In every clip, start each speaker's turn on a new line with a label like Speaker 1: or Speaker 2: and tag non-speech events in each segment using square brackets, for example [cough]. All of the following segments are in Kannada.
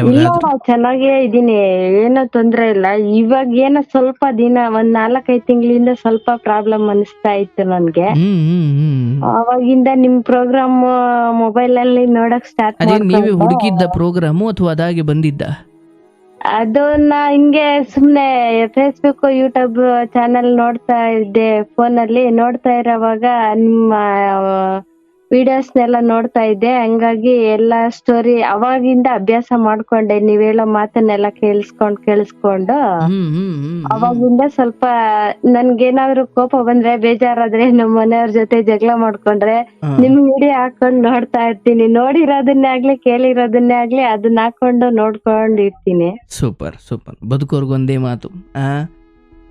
Speaker 1: ಇಲ್ಲ ಚೆನ್ನಾಗೇ ಇದೀನಿ. ಏನೋ ತೊಂದ್ರೆ ಇಲ್ಲ. ಇವಾಗ ಏನೋ ಸ್ವಲ್ಪ ದಿನ ಒಂದ್ ನಾಲ್ಕೈದು ತಿಂಗಳಿಂದ ಸ್ವಲ್ಪ ಪ್ರಾಬ್ಲಮ್ ಅನಿಸ್ತಾ ಇತ್ತು ನನ್ಗೆ. ಅವಾಗಿಂದ ನಿಮ್ ಪ್ರೋಗ್ರಾಮ್ ಮೊಬೈಲ್ ಅಲ್ಲಿ ನೋಡಕ್ ಸ್ಟಾರ್ಟ್
Speaker 2: ನೀವೇ ಹುಡುಕಿದ್ದ ಪ್ರೋಗ್ರಾಮ್ ಅಥವಾ ಅದಾಗೆ ಬಂದಿದ್ದ?
Speaker 1: ಅದನ್ನ ಹಿಂಗೆ ಸುಮ್ನೆ ಫೇಸ್ಬುಕ್ ಯೂಟ್ಯೂಬ್ ಚಾನೆಲ್ ನೋಡ್ತಾ ಇದ್ದೆ. ಫೋನ್ ಅಲ್ಲಿ ನೋಡ್ತಾ ಇರೋವಾಗ ನಿಮ್ಮ ವಿಡಿಯೋಸ್ನೆಲ್ಲ ನೋಡ್ತಾ ಇದ್ದೆ. ಹಂಗಾಗಿ ಎಲ್ಲ ಸ್ಟೋರಿ ಅವಾಗಿಂದ ಅಭ್ಯಾಸ ಮಾಡ್ಕೊಂಡೆ. ನೀವ್ ಹೇಳೋ ಮಾತನ್ನೆಲ್ಲ ಕೇಳಿಸ್ಕೊಂಡ್ ಕೇಳಿಸ್ಕೊಂಡು. ಅವಾಗಿಂದ ಸ್ವಲ್ಪ ನನ್ಗೇನಾದ್ರು ಕೋಪ ಬಂದ್ರೆ ಬೇಜಾರಾದ್ರೆ ನಮ್ಮ ಮನೆಯವ್ರ ಜೊತೆ ಜಗಳ ಮಾಡ್ಕೊಂಡ್ರೆ. ನಿಮ್ ವಿಡಿಯೋ ಹಾಕೊಂಡ್ ನೋಡ್ತಾ ಇರ್ತೀನಿ. ನೋಡಿರೋದನ್ನೇ ಆಗ್ಲಿ ಕೇಳಿರೋದನ್ನೇ ಆಗ್ಲಿ ಅದನ್ನ ಹಾಕೊಂಡು ನೋಡ್ಕೊಂಡಿರ್ತೀನಿ.
Speaker 2: Super super. ಬದುಕೋರ್ಗೊಂದೇ ಮಾತು ಆ?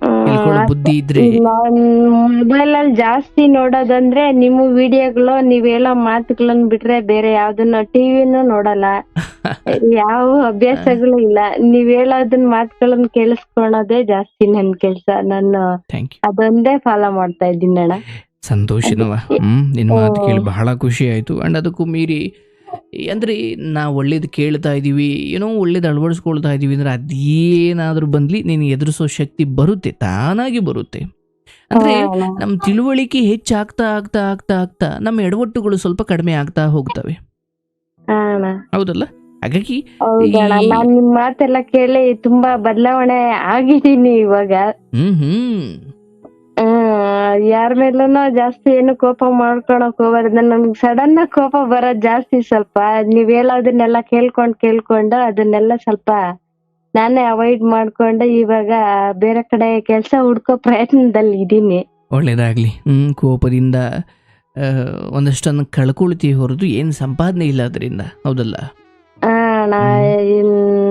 Speaker 2: ತಿಳ್ಕೊಳ್ಳೋ ಬುದ್ಧಿ ಇದ್ರೆ.
Speaker 1: ಮೊಬೈಲ್ ಅಲ್ಲಿ ಜಾಸ್ತಿ ನೋಡೋದಂದ್ರೆ ನಿಮ್ಮ ವಿಡಿಯೋಗಳು ನೀವ್ ಹೇಳೋ ಮಾತುಗಳನ್ನ ಬಿಟ್ರೆ ಬೇರೆ ಯಾವ್ದನ್ನ ಟಿವಿನೂ ನೋಡಲ್ಲ. [laughs] ಯಾವ ಅಭ್ಯಾಸಗಳು ಇಲ್ಲ. ನೀವ್ ಹೇಳೋದನ್ನ ಮಾತುಗಳನ್ನ ಕೇಳಿಸ್ಕೊಳೋದೇ ಜಾಸ್ತಿ ನನ್ ಕೆಲ್ಸ. ನಾನು ಅದೊಂದೇ ಫಾಲೋ ಮಾಡ್ತಾ ಇದ್ದೀನಿ ಅಣ್ಣ.
Speaker 2: ಸಂತೋಷನವ. ಹ್ಮ್ ಮಾತು ಕೇಳಿ ಬಹಳ ಖುಷಿ ಆಯ್ತು. ಅಂಡ್ ಅದಕ್ಕೂ ಮೀರಿ ಅಂದ್ರೆ ನಾ ಒಳ್ಳೇದು ಕೇಳ್ತಾ ಇದೀವಿ ಏನೋ ಒಳ್ಳೇದು ಅಳವಡಿಸ್ಕೊಳ್ತಾ ಇದೀವಿ ಅಂದ್ರೆ ಅದೇನಾದ್ರೂ ಬಂದ್ಲಿ ನೀನು ಎದುರಿಸೋ ಶಕ್ತಿ ಬರುತ್ತೆ ತಾನಾಗಿ ಬರುತ್ತೆ. ಅಂದ್ರೆ ನಮ್ಮ ತಿಳುವಳಿಕೆ ಹೆಚ್ಚಾಗ್ತಾ ಆಗ್ತಾ ಆಗ್ತಾ ಆಗ್ತಾ ನಮ್ಮ ಎಡವಟ್ಟುಗಳು ಸ್ವಲ್ಪ ಕಡಿಮೆ ಆಗ್ತಾ ಹೋಗ್ತವೆ. ಹೌದಲ್ಲ? ಹಾಗಾಗಿ
Speaker 1: ಮಾತೆಲ್ಲ ಕೇಳಿ ತುಂಬಾ ಬದಲಾವಣೆ ಆಗಿದ್ದೀನಿ ಇವಾಗ.
Speaker 2: ಹ್ಮ್ ಹ್ಮ್.
Speaker 1: ಹ್ಮ್ ಯಾರ ಮೇಲೂನು ಜಾಸ್ತಿ ಏನು ಕೋಪ ಮಾಡ್ಕೊಳಕ್ ಹೋಗ್ಬಾರ್ದು. ನನ್ಗ್ ಸಡನ್ ಆಗಿ ಕೋಪ ಬರೋದ್ ಜಾಸ್ತಿ ಸ್ವಲ್ಪ. ನೀವ್ ಹೇಳೋದನ್ನೆಲ್ಲ ಕೇಳ್ಕೊಂಡ್ ಕೇಳ್ಕೊಂಡು ಅದನ್ನೆಲ್ಲ ಸ್ವಲ್ಪ ನಾನೇ ಅವಾಯ್ಡ್ ಮಾಡ್ಕೊಂಡು ಇವಾಗ ಬೇರೆ ಕಡೆ ಕೆಲ್ಸ ಹುಡ್ಕೋ ಪ್ರಯತ್ನದಲ್ಲಿ ಇದ್ದೀನಿ.
Speaker 2: ಒಳ್ಳೇದಾಗ್ಲಿ. ಹ್ಮ್ ಕೋಪದಿಂದ ಆ, ಒಂದಷ್ಟನ್ನು ಕಳ್ಕೊಳ್ತೀವಿ ಹೊರತು ಏನ್ ಸಂಪಾದನೆ ಇಲ್ಲ ಅದರಿಂದ. ಹೌದಲ್ಲ?
Speaker 1: ಆ ನಾ ಇನ್-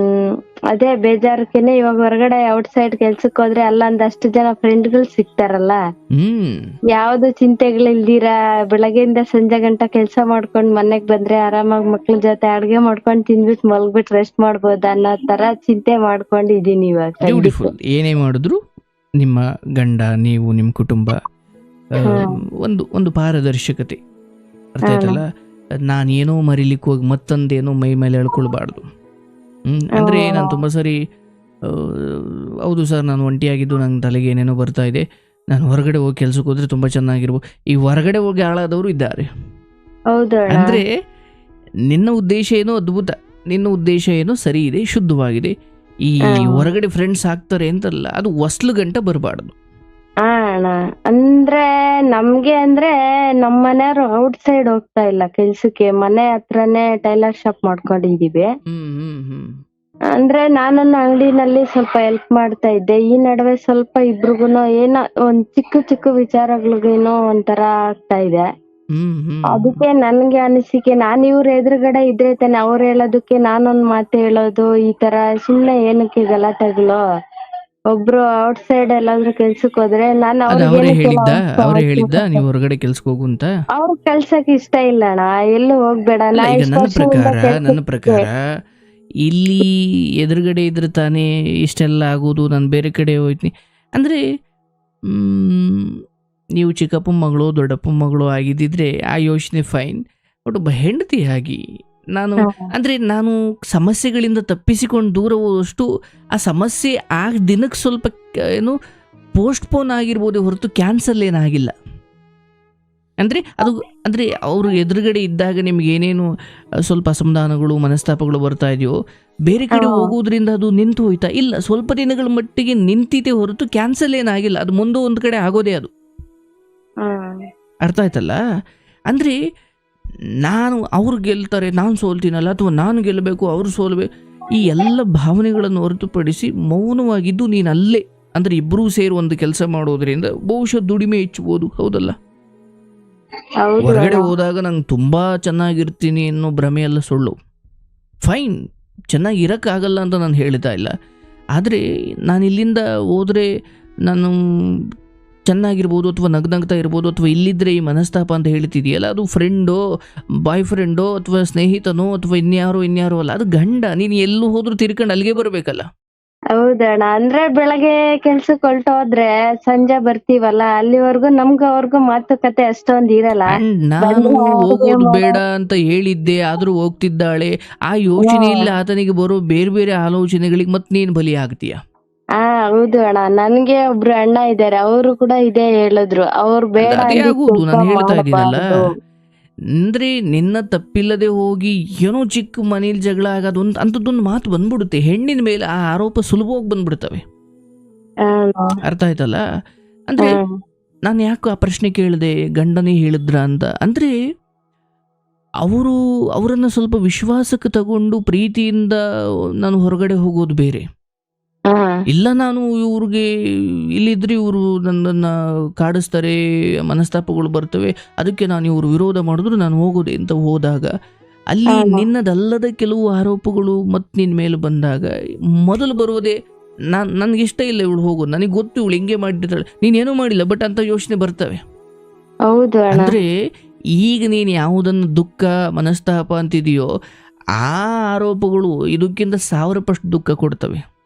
Speaker 1: ಅದೇ ಬೇಜಾರಕ್ಕೇನೆ ಇವಾಗ ಹೊರಗಡೆ ಔಟ್ ಸೈಡ್ ಕೆಲ್ಸಕ್ ಹೋದ್ರೆ ಅಲ್ಲೊಂದಷ್ಟು ಜನ ಫ್ರೆಂಡ್ಗಳು ಸಿಗ್ತಾರಲ್ಲ.
Speaker 2: ಹ್ಮ್.
Speaker 1: ಯಾವ್ದು ಚಿಂತೆಗಳಿಲ್ದಿರ? ಬೆಳಗ್ಗೆಯಿಂದ ಸಂಜೆ ಗಂಟ ಕೆಲ್ಸ ಮಾಡ್ಕೊಂಡ್ ಮನೆಗ್ ಬಂದ್ರೆ ಆರಾಮಾಗಿ ಮಕ್ಳ ಜೊತೆ ಅಡ್ಗೆ ಮಾಡ್ಕೊಂಡ್ ತಿಂದ್ಬಿಟ್ ಮಲ್ಗ್ಬಿಟ್ ರೆಸ್ಟ್ ಮಾಡ್ಬೋದ ಅನ್ನೋ ತರ ಚಿಂತೆ ಮಾಡ್ಕೊಂಡಿದೀನಿ ಇವಾಗ.
Speaker 2: ಬ್ಯೂಟಿಫುಲ್ ಏನೇ ಮಾಡಿದ್ರು ನಿಮ್ಮ ಗಂಡ ನೀವು ನಿಮ್ಮ ಕುಟುಂಬ ಆ, ಒಂದು ಒಂದು ಪಾರದರ್ಶಕತೆ. ಅರ್ಥ ಆಯ್ತಲ್ಲ ನಾನೇನೋ ಮರಿಲಿಕ್ಕೆ ಹೋಗಿ ಮತ್ತೊಂದೇನೋ ಮೈ ಮೇಲೆ ಎಳ್ಕೊಳ್ಬಾರ್ದು. ಹ್ಮ್ ಅಂದ್ರೆ. ನಾನು ತುಂಬಾ ಸರಿ ಹೌದು ಸರ್ ನಾನು ಒಂಟಿಯಾಗಿದ್ದು ನನ್ನ ತಲೆಗೆ ಏನೇನೋ ಬರ್ತಾ ಇದೆ. ನಾನು ಹೊರಗಡೆ ಹೋಗಿ ಕೆಲಸಕ್ಕೆ ಹೋದ್ರೆ ತುಂಬ ಚೆನ್ನಾಗಿರ್ಬೋದು ಈ ಹೊರಗಡೆ ಹೋಗಿ ಹಾಳಾದವರು ಇದ್ದಾರೆ. ಅಂದ್ರೆ ನಿನ್ನ ಉದ್ದೇಶ ಏನೋ ಅದ್ಭುತ. ನಿನ್ನ ಉದ್ದೇಶ ಏನೋ ಸರಿ ಇದೆ ಶುದ್ಧವಾಗಿದೆ. ಈ. ಹೊರಗಡೆ ಫ್ರೆಂಡ್ಸ್ ಆಗ್ತಾರೆ ಅಂತಲ್ಲ ಅದು ಹೊಸ್ಲು ಗಂಟ ಬರಬಾರ್ದು.
Speaker 1: ಹಾ ಅಣ್ಣ. ಅಂದ್ರೆ ನಮ್ಗೆ ಅಂದ್ರೆ ನಮ್ ಮನೆಯವ್ರು ಔಟ್ ಸೈಡ್ ಹೋಗ್ತಾ ಇಲ್ಲ ಕೆಲ್ಸಕ್ಕೆ. ಮನೆ ಹತ್ರನೇ ಟೈಲರ್ ಶಾಪ್ ಮಾಡ್ಕೊಂಡಿದೀವಿ.
Speaker 2: ಹ್ಮ್ ಹ್ಮ್ ಹ್ಮ್.
Speaker 1: ಅಂದ್ರೆ ನಾನು ಅಂಗಡಿನಲ್ಲಿ ಸ್ವಲ್ಪ ಹೆಲ್ಪ್ ಮಾಡ್ತಾ ಇದ್ದೆ. ಈ ನಡುವೆ ಸ್ವಲ್ಪ ಇಬ್ರಿಗೂನು ಏನೋ ಒಂದ್ ಚಿಕ್ಕ ಚಿಕ್ಕ ವಿಚಾರಗಳಿಗೇನೋ ಒಂಥರ ಆಗ್ತಾ ಇದೆ.
Speaker 2: ಹ್ಮ್ ಹ್ಮ್.
Speaker 1: ಅದಕ್ಕೆ ನನ್ಗೆ ಅನಿಸಿಕೆ ನಾನ್ ಇವ್ರ ಎದುರುಗಡೆ ಇದ್ರೆ ತಾನೆ ಅವ್ರು ಹೇಳೋದಕ್ಕೆ ನಾನೊಂದ್ ಮಾತು ಹೇಳೋದು ಈ ತರ ಸುಮ್ನೆ ಏನಕ್ಕೆ ಗಲಾಟೆಗಳು? ಒಬ್ರು ಔಟ್ ಸೈಡ್ ಎಲ್ಲಾದ್ರೂ ಕೆಲ್ಸಕ್ ಹೋದ್ರೆ ನಾನು
Speaker 2: ಅವ್ರಿಗೆ ಅವರೇ ಹೇಳಿದ್ದ? ಅವ್ರೇ ಹೇಳಿದ್ದ? ನೀವು ಹೊರಗಡೆ ಕೆಲ್ಸಕ್ಕೆ ಹೋಗು ಅಂತ?
Speaker 1: ಅವ್ರ ಕೆಲ್ಸಕ್ಕೆ ಇಷ್ಟ ಇಲ್ಲ ಅಣ್ಣ. ಎಲ್ಲೂ ಹೋಗ್ಬೇಡ.
Speaker 2: ಅಲ್ಲ
Speaker 1: ನಾ
Speaker 2: ಈಗ
Speaker 1: ಇಷ್ಟ್
Speaker 2: ನನ್ನ
Speaker 1: ವರ್ಷದಿಂದ
Speaker 2: ಪ್ರಕಾರ
Speaker 1: ಕೆಲ್ಸಕ್ಕೆ-
Speaker 2: ನನ್ನ ಪ್ರಕಾರ ಇಲ್ಲಿ ಎದುರುಗಡೆ ಇದ್ರೆ ತಾನೇ ಇಷ್ಟೆಲ್ಲ ಆಗೋದು ನಾನು ಬೇರೆ ಕಡೆ ಹೋಯ್ತೀನಿ ಅಂದರೆ ನೀವು ಚಿಕ್ಕಪ್ಪ ಮಗಳು ದೊಡ್ಡಪ್ಪ ಮಗಳು ಆಗಿದ್ದಿದ್ರೆ ಆ ಯೋಚನೆ ಫೈನ್ ಬಟ್ ಒಬ್ಬ ಹೆಂಡತಿ ಆಗಿ ನಾನು ಅಂದ್ರೆ ನಾನು ಸಮಸ್ಯೆಗಳಿಂದ ತಪ್ಪಿಸಿಕೊಂಡು ದೂರ ಹೋದಷ್ಟು ಆ ಸಮಸ್ಯೆ ಆ ದಿನಕ್ಕೆ ಸ್ವಲ್ಪ ಏನು ಏನು ಪೋಸ್ಟ್ಪೋನ್ ಆಗಿರ್ಬೋದು ಹೊರತು ಕ್ಯಾನ್ಸಲ್ ಏನಾಗಿಲ್ಲ. ಅಂದರೆ ಅದು ಅಂದರೆ ಅವರು ಎದುರುಗಡೆ ಇದ್ದಾಗ ನಿಮ್ಗೆ ಏನೇನು ಸ್ವಲ್ಪ ಅಸಮಾಧಾನಗಳು ಮನಸ್ತಾಪಗಳು ಬರ್ತಾ ಇದೆಯೋ ಬೇರೆ ಕಡೆ
Speaker 1: ಹೋಗುವುದರಿಂದ
Speaker 2: ಹೋಗೋದ್ರಿಂದ ಅದು ನಿಂತು ಹೋಯ್ತಾ? ಇಲ್ಲ ಸ್ವಲ್ಪ ದಿನಗಳ ಮಟ್ಟಿಗೆ ನಿಂತಿದೆ ಹೊರತು ಕ್ಯಾನ್ಸಲ್ ಏನಾಗಿಲ್ಲ. ಅದು ಮುಂದೆ ಒಂದು ಕಡೆ ಆಗೋದೇ ಅದು. ಅರ್ಥ ಆಯ್ತಲ್ಲ? ಅಂದರೆ ನಾನು ಅವ್ರು ಗೆಲ್ತಾರೆ ನಾನು ಸೋಲ್ತೀನಲ್ಲ ಅಥವಾ ನಾನು ಗೆಲ್ಲಬೇಕು ಅವರು ಸೋಲ್ಬೇಕು ಈ ಎಲ್ಲ ಭಾವನೆಗಳನ್ನು ಹೊರತುಪಡಿಸಿ ಮೌನವಾಗಿದ್ದು ನೀನು ಅಲ್ಲೇ ಅಂದರೆ ಇಬ್ಬರೂ ಸೇರಿ ಒಂದು ಕೆಲಸ ಮಾಡೋದ್ರಿಂದ ಬಹುಶಃ ದುಡಿಮೆ ಹೆಚ್ಚಬಹುದು ಹೌದಲ್ಲ? ಹೊರಗಡೆ. ಹೋದಾಗ ನಂಗೆ ತುಂಬ ಚೆನ್ನಾಗಿರ್ತೀನಿ ಅನ್ನೋ ಭ್ರಮೆ ಎಲ್ಲ ಸುಳ್ಳು. ಫೈನ್ ಚೆನ್ನಾಗಿ ಇರೋಕ್ಕಾಗಲ್ಲ ಅಂತ ನಾನು ಹೇಳ್ತಾ ಇಲ್ಲ. ಆದರೆ ನಾನು ಇಲ್ಲಿಂದ ಹೋದರೆ ನಾನು ಚೆನ್ನಾಗಿರ್ಬೋದು ಅಥವಾ ನಗ್ನಗ್ತಾ ಇರ್ಬೋದು ಅಥವಾ ಇಲ್ಲಿದ್ದರೆ ಈ ಮನಸ್ತಾಪ ಅಂತ ಹೇಳ್ತಿದೆಯಲ್ಲ ಅದು ಫ್ರೆಂಡೋ ಬಾಯ್ ಫ್ರೆಂಡೋ ಅಥವಾ ಸ್ನೇಹಿತನೋ ಅಥವಾ ಇನ್ಯಾರೋ ಇನ್ಯಾರೋ ಅಲ್ಲ ಅದು ಗಂಡ ನೀನು ಎಲ್ಲೂ ಹೋದ್ರೂ ತಿರ್ಕೊಂಡು ಅಲ್ಲಿಗೆ ಬರಬೇಕಲ್ಲ.
Speaker 1: ಹೌದಣ್ಣ ಅಂದ್ರೆ ಬೆಳಗ್ಗೆ ಕೆಲ್ಸಕ್ಕೆ ಹೊರಟೋದ್ರೆ ಸಂಜೆ ಬರ್ತೀವಲ್ಲ ಅಲ್ಲಿವರೆಗೂ ನಮ್ಗ ಅವ್ರಿಗೂ ಮಾತುಕತೆ ಅಷ್ಟೊಂದ್ ಇರಲ್ಲ.
Speaker 2: ನಾನು ಹೋಗೋದು ಬೇಡ ಅಂತ ಹೇಳಿದ್ದೆ ಆದ್ರೂ ಹೋಗ್ತಿದ್ದಾಳೆ. ಆ ಯೋಚನೆ ಇಲ್ಲ ಆತನಿಗೆ ಬರೋ ಬೇರೆ ಬೇರೆ ಆಲೋಚನೆಗಳಿಗೆ ಮತ್ತೆ ನೀನ್ ಬಲಿ ಆಗ್ತೀಯ
Speaker 1: ಹಾ ಹೌದು ಅಣ್ಣ. ನನ್ಗೆ ಒಬ್ರು ಅಣ್ಣ ಇದಾರೆ ಅವರು ಕೂಡ ಇದೇ ಹೇಳಿದ್ರು. ಅವ್ರು ಬೇಡ
Speaker 2: ಅದೇ ಹೇಳ್ತಾ ಇದ್ದೀನಲ್ಲ.
Speaker 1: ಮಾಡ್ಬಾರ್ದು.
Speaker 2: ಅಂದ್ರೆ ನಿನ್ನ ತಪ್ಪಿಲ್ಲದೆ ಹೋಗಿ ಏನೋ ಚಿಕ್ಕ ಮನೇಲಿ ಜಗಳ ಆಗೋದು ಒಂದು ಅಂಥದ್ದೊಂದು ಮಾತು ಬಂದ್ಬಿಡುತ್ತೆ. ಹೆಣ್ಣಿನ ಮೇಲೆ ಆ ಆರೋಪ ಸುಲಭವಾಗಿ ಬಂದ್ಬಿಡ್ತವೆ. ಅರ್ಥ ಆಯ್ತಲ್ಲ? ಅಂದ್ರೆ
Speaker 1: ಹ್ಮ್.
Speaker 2: ನಾನು ಯಾಕೆ ಆ ಪ್ರಶ್ನೆ ಕೇಳಿದೆ ಗಂಡನೇ ಹೇಳಿದ್ರ ಅಂತ. ಅಂದ್ರೆ ಅವರು ಅವರನ್ನ ಸ್ವಲ್ಪ ವಿಶ್ವಾಸಕ್ಕೆ ತಗೊಂಡು ಪ್ರೀತಿಯಿಂದ ನಾನು ಹೊರಗಡೆ ಹೋಗೋದು ಬೇರೆ. ಇಲ್ಲ ನಾನು ಇವ್ರಿಗೆ ಇಲ್ಲಿದ್ರೆ ಇವರು ನನ್ನನ್ನ ಕಾಡಿಸ್ತಾರೆ ಮನಸ್ತಾಪಗಳು ಬರ್ತವೆ. ಅದಕ್ಕೆ ನಾನು ಇವರು ವಿರೋಧ ಮಾಡಿದ್ರು ನಾನು ಹೋಗೋದೆ ಅಂತ ಹೋದಾಗ ಅಲ್ಲಿ ನಿನ್ನದಲ್ಲದ ಕೆಲವು ಆರೋಪಗಳು ಮತ್ತೆ ನಿನ್ ಮೇಲೆ ಬಂದಾಗ ಮೊದಲು ಬರುವುದೇ ನಾನ್ ನನ್ಗೆ ಇಷ್ಟ ಇಲ್ಲ ಇವಳು ಹೋಗೋದು. ನನಗೆ ಗೊತ್ತು ಇವಳು ಹಿಂಗೆ ಮಾಡಿರ್ತಾಳೆ. ನೀನೇನೂ ಮಾಡಿಲ್ಲ ಬಟ್ ಅಂತ ಯೋಚನೆ ಬರ್ತವೆ. ಅಂದ್ರೆ ಈಗ ನೀನು ಯಾವುದನ್ನು ದುಃಖ ಮನಸ್ತಾಪ ಅಂತಿದೆಯೋ ಆ ಆರೋಪಗಳು ಇದಕ್ಕಿಂತ ಸಾವಿರ ಪಟ್ಟು ದುಃಖ ಕೊಡ್ತವೆ.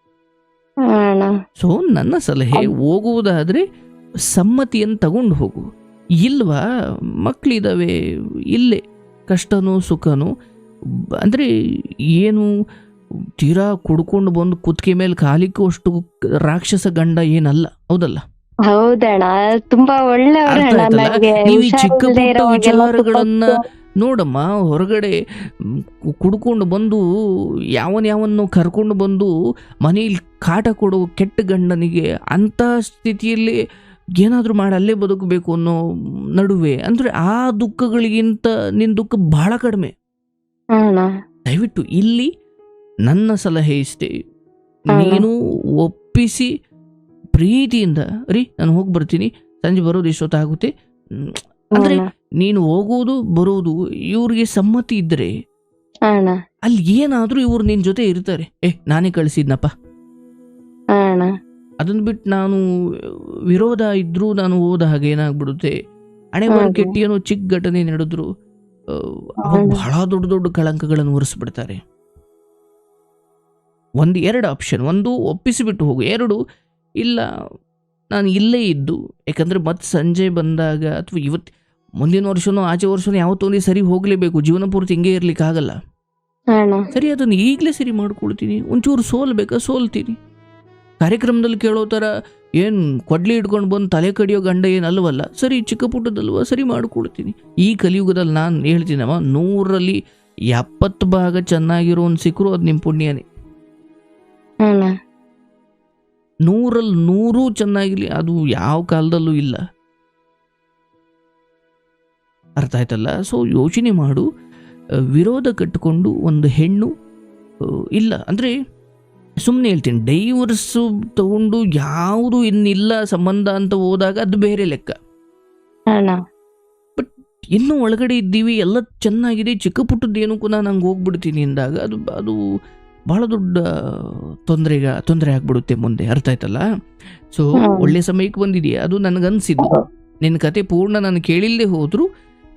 Speaker 2: ಸೊ ನನ್ನ ಸಲಹೆ ಹೋಗುವುದಾದ್ರೆ ಸಮ್ಮತಿಯನ್ನು ತಗೊಂಡು ಹೋಗು. ಇಲ್ವಾ ಮಕ್ಕಳಿದಾವೆ ಇಲ್ಲೇ ಕಷ್ಟನೋ ಸುಖನೋ ಅಂದರೆ ಏನು ತೀರಾ ಕುಡ್ಕೊಂಡು ಬಂದು ಕುತ್ತಿಗೆ ಮೇಲೆ ಕಾಲಿಕ್ಕುವಷ್ಟು ರಾಕ್ಷಸ ಗಂಡ ಏನಲ್ಲ ಹೌದಲ್ಲ?
Speaker 1: ಹೌದಣ್ಣ ತುಂಬಾ ಒಳ್ಳೆ
Speaker 2: ನೀವು ಚಿಕ್ಕ ಪುಟ್ಟ ವಿಚಾರಗಳನ್ನ ನೋಡಮ್ಮ ಹೊರಗಡೆ ಕುಡ್ಕೊಂಡು ಬಂದು ಯಾವನ್ ಯಾವನ್ನು ಕರ್ಕೊಂಡು ಬಂದು ಮನೇಲಿ ಕಾಟ ಕೊಡುವ ಕೆಟ್ಟ ಗಂಡನಿಗೆ ಅಂಥ ಸ್ಥಿತಿಯಲ್ಲಿ ಏನಾದರೂ ಮಾಡಿ ಅಲ್ಲೇ ಬದುಕಬೇಕು ಅನ್ನೋ ನಡುವೆ ಅಂದರೆ ಆ ದುಃಖಗಳಿಗಿಂತ ನಿನ್ನ ದುಃಖ ಬಹಳ ಕಡಿಮೆ. ದಯವಿಟ್ಟು ಇಲ್ಲಿ ನನ್ನ ಸಲಹೆ ಇಷ್ಟೇ. ನೀನು ಒಪ್ಪಿಸಿ ಪ್ರೀತಿಯಿಂದ ರೀ ನಾನು ಹೋಗಿ ಬರ್ತೀನಿ ಸಂಜೆ ಬರೋದು ಇಷ್ಟೊತ್ತಾಗುತ್ತೆ ಅಂದ್ರೆ. ನೀನು ಹೋಗುವುದು ಬರುವುದು ಇವ್ರಿಗೆ ಸಮ್ಮತಿ ಇದ್ರೆ ಅಲ್ಲಿ ಏನಾದ್ರೂ ಇವ್ರು ನಿನ್ ಜೊತೆ ಇರ್ತಾರೆ. ಏ ನಾನೇ ಕಳಿಸಿದ್ನಪ್ಪ. ಅದನ್ನ ಬಿಟ್ಟು ನಾನು ವಿರೋಧ ಇದ್ರೂ ನಾನು ಹೋದ ಹಾಗೆ ಏನಾಗ್ಬಿಡುತ್ತೆ? ಹಣೆ ಬರ. ಕೆಟ್ಟಿ ಏನೋ ಚಿಕ್ಕ ಘಟನೆ ನಡೆದ್ರು ಬಹಳ ದೊಡ್ಡ ದೊಡ್ಡ ಕಳಂಕಗಳನ್ನು ಒರೆಸ್ಬಿಡ್ತಾರೆ. ಒಂದು ಎರಡು ಆಪ್ಷನ್ ಒಂದು ಒಪ್ಪಿಸಿಬಿಟ್ಟು ಹೋಗು. ಎರಡು ಇಲ್ಲ ನಾನು ಇಲ್ಲೇ ಇದ್ದು ಯಾಕಂದ್ರೆ ಮತ್ತೆ ಸಂಜೆ ಬಂದಾಗ ಅಥವಾ ಇವತ್ತು ಮುಂದಿನ ವರ್ಷನೂ ಆಚೆ ವರ್ಷನೂ ಯಾವತ್ತೋ ಒಂದು ಸರಿ ಹೋಗಲೇಬೇಕು. ಜೀವನ ಪೂರ್ತಿ ಹಿಂಗೆ ಇರ್ಲಿಕ್ಕೆ ಆಗಲ್ಲ ಸರಿ ಅದನ್ನು ಈಗಲೇ ಸರಿ ಮಾಡ್ಕೊಳ್ತೀನಿ. ಒಂಚೂರು ಸೋಲ್ಬೇಕಾ ಸೋಲ್ತೀನಿ. ಕಾರ್ಯಕ್ರಮದಲ್ಲಿ ಕೇಳೋ ಥರ ಏನು ಕೊಡ್ಲಿ ಇಟ್ಕೊಂಡು ಬಂದು ತಲೆ ಕಡಿಯೋ ಗಂಡ ಏನಲ್ವಲ್ಲ ಸರಿ ಚಿಕ್ಕ ಪುಟ್ಟದಲ್ವ ಸರಿ ಮಾಡ್ಕೊಳ್ತೀನಿ. ಈ ಕಲಿಯುಗದಲ್ಲಿ ನಾನು ಹೇಳ್ತೀನಮ್ಮ ನೂರಲ್ಲಿ ಎಪ್ಪತ್ತು ಭಾಗ ಚೆನ್ನಾಗಿರೋ ಒಂದು ಸಿಕ್ಕರು ಅದು ನಿಮ್ಮ ಪುಣ್ಯನೇ. ನೂರಲ್ಲಿ ನೂರು ಚೆನ್ನಾಗಿರಲಿ ಅದು ಯಾವ ಕಾಲದಲ್ಲೂ ಇಲ್ಲ. ಅರ್ಥ ಆಯ್ತಲ್ಲ? ಸೊ ಯೋಚನೆ ಮಾಡು. ವಿರೋಧ ಕಟ್ಟಿಕೊಂಡು ಒಂದು ಹೆಣ್ಣು ಇಲ್ಲ. ಅಂದರೆ ಸುಮ್ಮನೆ ಹೇಳ್ತೀನಿ ಡೈವರ್ಸು ತಗೊಂಡು ಯಾವುದು ಇನ್ನಿಲ್ಲ ಸಂಬಂಧ ಅಂತ ಹೋದಾಗ ಅದು ಬೇರೆ ಲೆಕ್ಕ.
Speaker 1: ಅಣ್ಣ.
Speaker 2: ಇನ್ನೂ ಒಳಗಡೆ ಇದ್ದೀವಿ ಎಲ್ಲ ಚೆನ್ನಾಗಿದೆ ಚಿಕ್ಕ ಪುಟ್ಟದ್ದು ಕೂಡ ನಂಗೆ ಹಂಗೆ ಹೋಗ್ಬಿಡ್ತೀನಿ ಅಂದಾಗ ಅದು ಅದು ಬಹಳ ದೊಡ್ಡ ತೊಂದರೆಗ ತೊಂದರೆ ಆಗ್ಬಿಡುತ್ತೆ ಮುಂದೆ ಅರ್ಥ ಆಯ್ತಲ್ಲ? ಸೊ ಒಳ್ಳೆ ಸಮಯಕ್ಕೆ ಬಂದಿದೆಯಾ ಅದು ನನಗನ್ಸಿದ್ದು. ನಿನ್ನ ಕತೆ ಪೂರ್ಣ ನಾನು ಕೇಳಿಲ್ಲದೆ ಹೋದ್ರು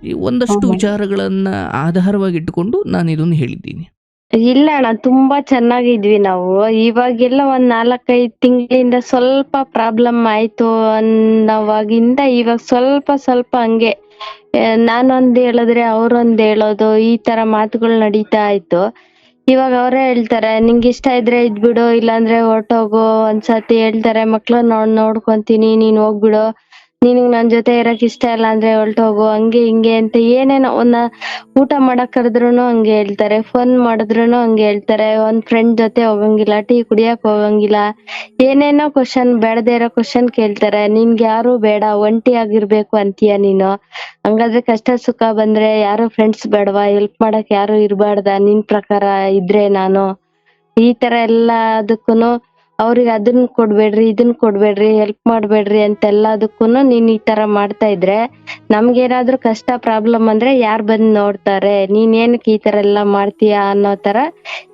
Speaker 2: ಈ ಒಂದಷ್ಟು. ವಿಚಾರಗಳನ್ನ ಆಧಾರವಾಗಿ ಇಟ್ಟುಕೊಂಡು ನಾನು ಇದನ್ನು ಹೇಳಿದ್ದೀನಿ.
Speaker 1: ಇಲ್ಲ ಅಣ್ಣ ತುಂಬಾ ಚೆನ್ನಾಗಿದ್ವಿ ನಾವು. ಇವಾಗೆಲ್ಲ ಒಂದ್ ನಾಲ್ಕೈದು ತಿಂಗಳಿಂದ ಸ್ವಲ್ಪ ಪ್ರಾಬ್ಲಮ್ ಆಯ್ತು ಅನ್ನೋವಾಗಿಂದ ಇವಾಗ ಸ್ವಲ್ಪ ಸ್ವಲ್ಪ ಹಂಗೆ. ನಾನೊಂದ್ ಹೇಳಿದ್ರೆ ಅವ್ರೊಂದ್ ಹೇಳೋದು ಈ ತರ ಮಾತುಗಳು ನಡೀತಾ ಇತ್ತು. ಇವಾಗ ಅವರೇ ಹೇಳ್ತಾರೆ ನಿಂಗೆ ಇಷ್ಟ ಇದ್ರೆ ಇದ್ಬಿಡು ಇಲ್ಲಾಂದ್ರೆ ಹೊರಟೋಗು ಒಂದ್ಸತಿ ಹೇಳ್ತಾರೆ ಮಕ್ಳು ನೋಡ್ ನೋಡ್ಕೊಂತೀನಿ ನೀನ್ ಹೋಗ್ಬಿಡು. ನಿನಗ್ ನನ್ ಜೊತೆ ಇರಕ್ ಇಷ್ಟ ಇಲ್ಲ ಅಂದ್ರೆ ಹೊರ್ಟೋಗು ಹಂಗೆ, ಹಿಂಗೆ ಅಂತ ಏನೇನೋ ಒಂದ್ ಊಟ ಮಾಡಕ್ ಕರೆದ್ರುನು ಹಂಗೆ ಹೇಳ್ತಾರೆ ಫೋನ್ ಮಾಡಿದ್ರುನು ಹಂಗೆ ಹೇಳ್ತಾರೆ, ಒಂದ್ ಫ್ರೆಂಡ್ ಜೊತೆ ಹೋಗಂಗಿಲ್ಲ ಟೀ ಕುಡಿಯಕ್ ಹೋಗಂಗಿಲ್ಲ, ಏನೇನೋ ಕ್ವಶನ್ ಬೇಡದೇ ಇರೋ ಕ್ವಶನ್ ಕೇಳ್ತಾರೆ, ನಿನ್ಗೆ ಯಾರು ಬೇಡ, ಒಂಟಿ ಆಗಿರ್ಬೇಕು ಅಂತೀಯ ನೀನು. ಹಂಗಾದ್ರೆ ಕಷ್ಟ ಸುಖ ಬಂದ್ರೆ ಯಾರು ಫ್ರೆಂಡ್ಸ್ ಬೇಡವಾ ಹೆಲ್ಪ್ ಮಾಡಕ್ ಯಾರು ಇರ್ಬಾರ್ದ, ನಿನ್ ಪ್ರಕಾರ ಇದ್ರೆ ನಾನು? ಈ ತರ ಎಲ್ಲದಕ್ಕೂನು ಅವ್ರಿಗೆ ಅದನ್ನ ಕೊಡ್ಬೇಡ್ರಿ ಇದನ್ನ ಕೊಡ್ಬೇಡ್ರಿ ಹೆಲ್ಪ್ ಮಾಡ್ಬೇಡ್ರಿ ಅಂತೆಲ್ಲದಕ್ಕೂನು ನೀನ್ ಈ ತರ ಮಾಡ್ತಾ ಇದ್ರೆ ನಮ್ಗೇನಾದ್ರೂ ಕಷ್ಟ ಪ್ರಾಬ್ಲಮ್ ಅಂದ್ರೆ ಯಾರ್ ಬಂದ್ ನೋಡ್ತಾರೆ? ನೀನ್ ಏನಕ್ಕೆ ಈ ತರ ಎಲ್ಲ ಮಾಡ್ತೀಯಾ ಅನ್ನೋ ತರ?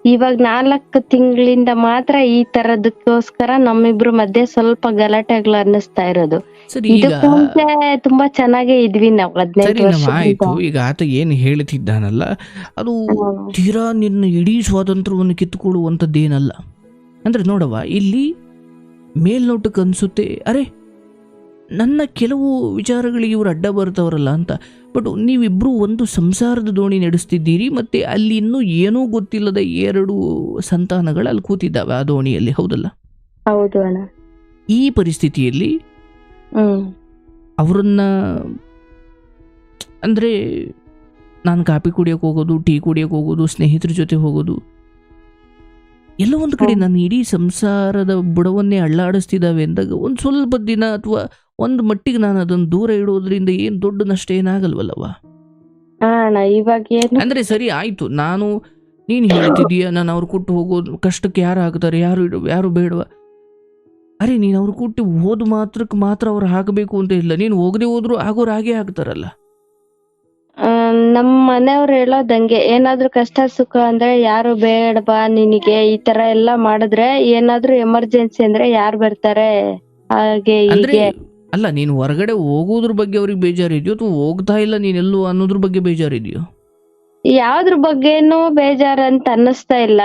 Speaker 1: ಇವಾಗ ನಾಲ್ಕು ತಿಂಗಳಿಂದ ಮಾತ್ರ ಈ ತರದಕ್ಕೋಸ್ಕರ ನಮ್ಮಿಬ್ರು ಮಧ್ಯೆ ಸ್ವಲ್ಪ ಗಲಾಟೆಗಳು ಅನ್ನಿಸ್ತಾ ಇರೋದು.
Speaker 2: ಸರಿ ಈಗ
Speaker 1: ಇದಕ್ಕೂ ಮುಂಚೆ ತುಂಬಾ ಚೆನ್ನಾಗೇ ಇದ್ವಿ ನಾವು
Speaker 2: ಸರಿ
Speaker 1: ಹದಿನೈದು
Speaker 2: ನಮ್ಮ ಆಯ್ತು. ಈಗ ಆತ ಏನು ಹೇಳ್ತಿದ್ದಾನಲ್ಲ ಅದು. ತೀರಾ ನಿನ್ನ ಇಡೀ ಸ್ವಾತಂತ್ರ್ಯವನ್ನು ಕಿತ್ತುಕೊಳ್ಳುವಂಥದ್ದೇನಲ್ಲ. ಅಂದ್ರೆ ನೋಡವ್ವ ಇಲ್ಲಿ ಮೇಲ್ನೋಟಕ್ಕೆ ಅನಿಸುತ್ತೆ ಅರೆ ನನ್ನ ಕೆಲವು ವಿಚಾರಗಳಿಗೆ ಇವರು ಅಡ್ಡ ಬರ್ತವರಲ್ಲ ಅಂತ. ಬಟ್ ನೀವಿಬ್ಬರು ಒಂದು ಸಂಸಾರದ ದೋಣಿ ನಡೆಸ್ತಿದ್ದೀರಿ ಮತ್ತು ಅಲ್ಲಿ ಇನ್ನೂ ಏನೂ ಗೊತ್ತಿಲ್ಲದ ಎರಡು ಸಂತಾನಗಳು ಅಲ್ಲಿ ಕೂತಿದ್ದಾವೆ ಆ ದೋಣಿಯಲ್ಲಿ ಹೌದಲ್ಲ?
Speaker 1: ಹೌದು ಅಣ್ಣ.
Speaker 2: ಈ ಪರಿಸ್ಥಿತಿಯಲ್ಲಿ ಅವರನ್ನ ಅಂದರೆ ನಾನು ಕಾಪಿ ಕುಡಿಯೋಕೆ ಹೋಗೋದು ಟೀ ಕುಡಿಯೋಕೆ ಹೋಗೋದು ಸ್ನೇಹಿತರ ಜೊತೆ ಹೋಗೋದು ಎಲ್ಲ ಒಂದು ಕಡೆ. ನನ್ನ ಇಡೀ ಸಂಸಾರದ ಬುಡವನ್ನೇ ಅಳ್ಳಾಡಿಸ್ತಿದ್ದಾವೆ ಅಂದಾಗ ಒಂದು ಸ್ವಲ್ಪ ದಿನ ಅಥವಾ ಒಂದು ಮಟ್ಟಿಗೆ ನಾನು ಅದನ್ನು ದೂರ ಇಡೋದ್ರಿಂದ ಏನು ದೊಡ್ಡ ನಷ್ಟ ಏನಾಗಲ್ವಲ್ಲವ ಅಂದ್ರೆ ಸರಿ ಆಯ್ತು. ನಾನು ನೀನು ಹೇಳ್ತಿದ್ದೀಯಾ ನಾನು ಅವ್ರು ಕೊಟ್ಟು ಹೋಗೋದು ಕಷ್ಟಕ್ಕೆ ಯಾರು ಹಾಕ್ತಾರೆ ಯಾರು ಇಡ ಯಾರು ಬೇಡವ? ಅರೆ ನೀನು ಅವ್ರು ಕೊಟ್ಟು ಹೋದ ಮಾತ್ರಕ್ಕೆ ಮಾತ್ರ ಅವ್ರು ಹಾಕಬೇಕು ಅಂತ ಇಲ್ಲ. ನೀನು ಹೋಗದೆ ಹೋದ್ರು ಆಗೋರು ಹಾಗೆ ಹಾಕ್ತಾರಲ್ಲ.
Speaker 1: ಆ, ನಮ್ ಮನೆಯವ್ರು ಹೇಳೋದಂಗೆ ಏನಾದ್ರೂ ಕಷ್ಟ ಸುಖ ಅಂದ್ರೆ ಯಾರು ಬೇಡಬಾ ನಿನಗೆ ಈ ತರ ಎಲ್ಲ ಮಾಡಿದ್ರೆ ಏನಾದ್ರೂ ಎಮರ್ಜೆನ್ಸಿ ಅಂದ್ರೆ ಯಾರು ಬರ್ತಾರೆ? ಹಾಗೆ
Speaker 2: ಅಂದ್ರೆ
Speaker 1: ಹೀಗೆ.
Speaker 2: ಅಲ್ಲ ನೀನು ಹೊರಗಡೆ ಹೋಗೋದ್ರ ಬಗ್ಗೆ ಅವ್ರಿಗೆ ಬೇಜಾರಿದೆಯೋ ಅಥವಾ ಹೋಗ್ತಾ ಇಲ್ಲ ನೀನೆಲ್ಲೂ ಅನ್ನೋದ್ರ ಬಗ್ಗೆ ಬೇಜಾರಿದೆಯೋ?
Speaker 1: ಯಾವ್ದ್ರ ಬಗ್ಗೆನೂ ಬೇಜಾರ್ ಅಂತ ಅನ್ನಿಸ್ತಾ ಇಲ್ಲ.